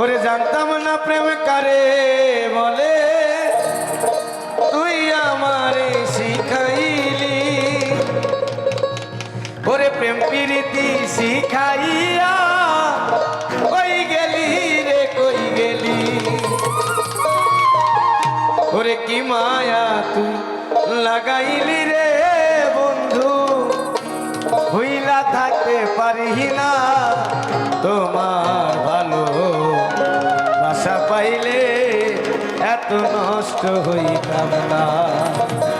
ওরে জানতাম না প্রেম কারে বলে। তুই আমারে শিখাইলি। ওরে প্রেম প্রীতি শিখাইয়া কই গেলি রে, কই গেলি? ওরে কি মায়া তুই লাগাইলি রে বন্ধু? হইলা থাকতে পারি না তোমার এত নষ্ট হইতাম না।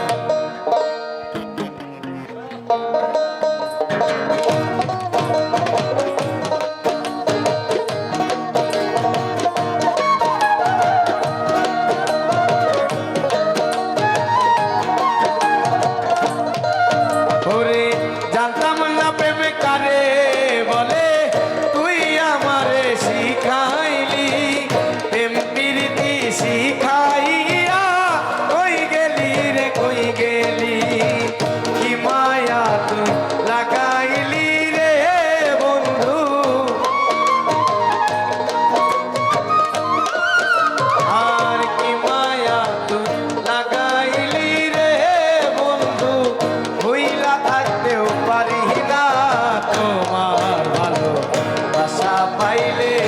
pasa baile.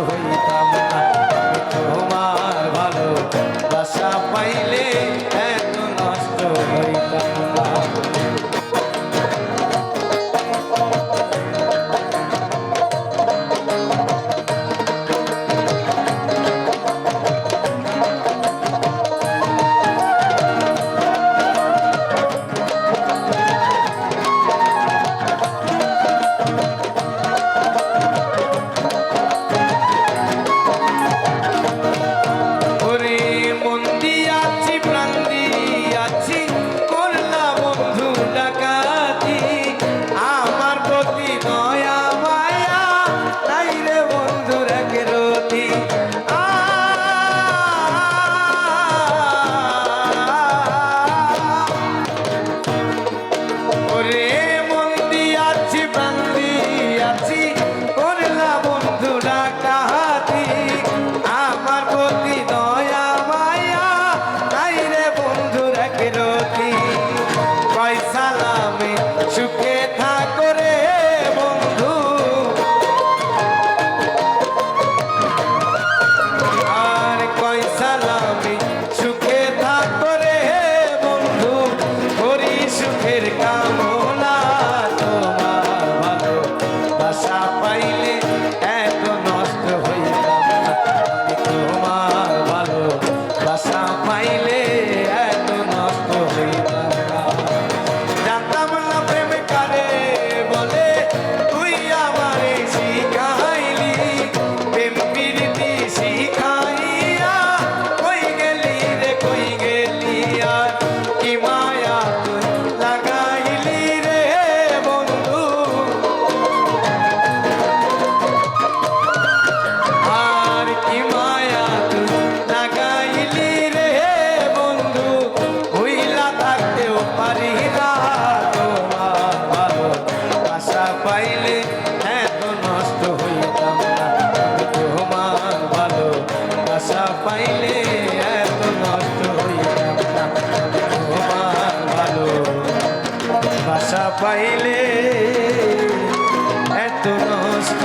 হইতাম তোমার ভালো বাসা পাইলে পাইলে এত নষ্ট